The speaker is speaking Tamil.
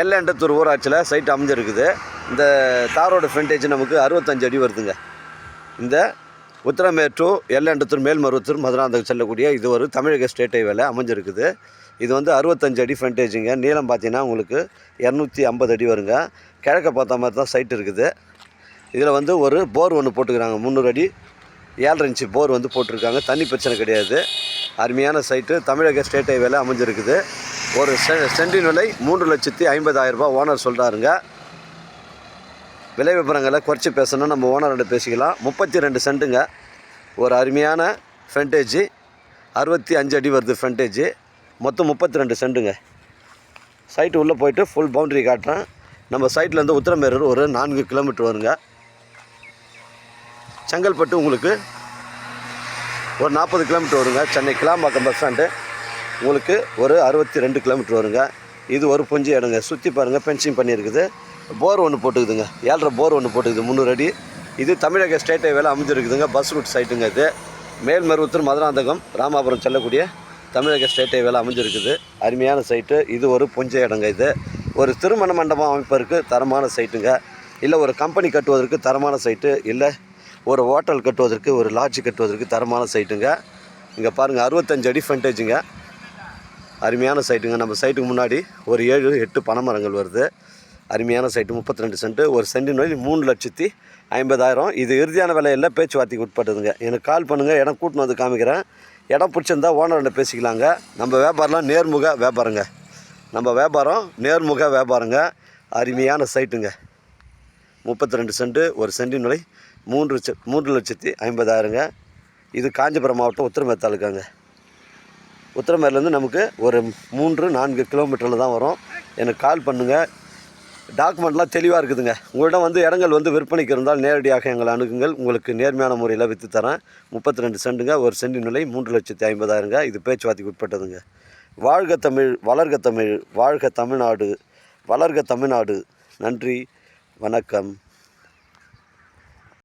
எல்லண்டத்தூர் ஊராட்சியில் சைட் அமைஞ்சிருக்குது. இந்த தாரோட ஃப்ரண்டேஜ் நமக்கு அறுபத்தஞ்சு அடி வருதுங்க. இந்த உத்தரமேர் டு எல்லண்டத்தூர் மேல்மருவத்தூர் மதுராந்தகம் செல்லக்கூடிய இது ஒரு தமிழக ஸ்டேட் ஹைவேல அமைஞ்சிருக்குது. இது வந்து அறுபத்தஞ்சு அடி ஃப்ரண்டேஜுங்க நீளம் பார்த்தீங்கன்னா உங்களுக்கு இரநூத்தி ஐம்பது அடி வருங்க. கிழக்க பார்த்த மாதிரி தான் சைட் இருக்குது. இதில் வந்து ஒரு போர் ஒன்று போட்டுக்கிறாங்க. முந்நூறு அடி ஏழரை இன்ச்சு போர் வந்து போட்டிருக்காங்க. தண்ணி பிரச்சனை கிடையாது. அருமையான சைட்டு தமிழக ஸ்டேட் ஹைவேல அமைஞ்சிருக்குது. ஒரு செ சென்டின் விலை மூன்று லட்சத்தி ஐம்பதாயிரம் ரூபாய். ஓனர் சொல்கிறாருங்க விலை விவரங்களை குறைச்சி பேசணும் நம்ம ஓனர்கிட்ட பேசிக்கலாம். முப்பத்தி ரெண்டு சென்ட்டுங்க. ஒரு அருமையான ஃப்ரண்டேஜு அறுபத்தி அஞ்சு அடி வருது ஃப்ரண்டேஜு மொத்தம் முப்பத்தி ரெண்டு சென்ட்டுங்க. சைட்டு உள்ளே போயிட்டு ஃபுல் பவுண்டரி காட்டுறேன். நம்ம சைட்லேருந்து உத்தரமேரூர் ஒரு நான்கு கிலோமீட்டர் வருங்க. செங்கல்பட்டு உங்களுக்கு ஒரு நாற்பது கிலோமீட்டர் வருங்க. சென்னை கிளாம்பாக்கம் பஸ் ஸ்டாண்டு உங்களுக்கு ஒரு அறுபத்தி ரெண்டு கிலோமீட்டர் வருங்க. இது ஒரு புஞ்சி இடங்க. சுற்றி பாருங்கள் பென்சிங் பண்ணியிருக்குது. போர் ஒன்று போட்டுக்குதுங்க. ஏழரை போர் ஒன்று போட்டுக்குது முந்நூறு அடி. இது தமிழக ஸ்டேட் ஹைவேல அமைஞ்சிருக்குதுங்க. பஸ் ரூட் சைட்டுங்க இது. மேல்மருவத்தூர் மதுராந்தகம் ராமாபுரம் செல்லக்கூடிய தமிழக ஸ்டேட் ஹைவேல அமைஞ்சிருக்குது. அருமையான சைட்டு இது ஒரு புஞ்ச இடங்க இது. ஒரு திருமண மண்டபம் அமைப்பதற்கு தரமான சைட்டுங்க இல்லை ஒரு கம்பெனி கட்டுவதற்கு தரமான சைட்டு இல்லை ஒரு ஹோட்டல் கட்டுவதற்கு ஒரு லாட்ஜ் கட்டுவதற்கு தரமான சைட்டுங்க இங்கே பாருங்கள் அறுபத்தஞ்சு அடி ஃப்ரண்டேஜுங்க அருமையான சைட்டுங்க நம்ம சைட்டுக்கு முன்னாடி ஒரு ஏழு எட்டு பனைமரங்கள் வருது. அருமையான சைட்டு முப்பத்தி ரெண்டு சென்ட்டு ஒரு சென்டின் வழி மூணு லட்சத்தி ஐம்பதாயிரம். இது இறுதியான விலையில் பேச்சுவார்த்தைக்கு உட்பட்டதுங்க. எனக்கு கால் பண்ணுங்கள் இடம் கூட்டின்னு வந்து காமிக்கிறேன். இடம் பிடிச்சிருந்தா ஓனர்கிட்ட பேசிக்கலாங்க. நம்ம வியாபாரம்லாம் நேர்முக வியாபாரங்க. நம்ம வியாபாரம் நேர்முக வியாபாரங்க. அருமையான சைட்டுங்க முப்பத்தி ரெண்டு சென்ட்டு ஒரு சென்டின் விலை மூன்று லட்ச மூன்று லட்சத்தி ஐம்பதாயிரங்க. இது காஞ்சிபுரம் மாவட்டம் உத்திரமேத்தாலுக்காங்க உத்திரமேர்லேருந்து நமக்கு ஒரு மூன்று நான்கு கிலோமீட்டரில் தான் வரும். எனக்கு கால் பண்ணுங்கள் டாக்குமெண்ட்லாம் தெளிவாக இருக்குதுங்க. உங்கள்கிட்ட வந்து இடங்கள் வந்து விற்பனைக்கு இருந்தால் நேரடியாக எங்களை அணுகுங்கள். உங்களுக்கு நேர்மையான முறையில் விற்று தரேன். முப்பத்தி ரெண்டு சென்டுங்க ஒரு சென்டின் விலை மூன்று லட்சத்தி ஐம்பதாயிரங்க. இது பேச்சுவார்த்தைக்கு உட்பட்டதுங்க. வாழ்க தமிழ் வளர்க தமிழ் வாழ்க தமிழ்நாடு வளர்க தமிழ்நாடு. நன்றி வணக்கம்.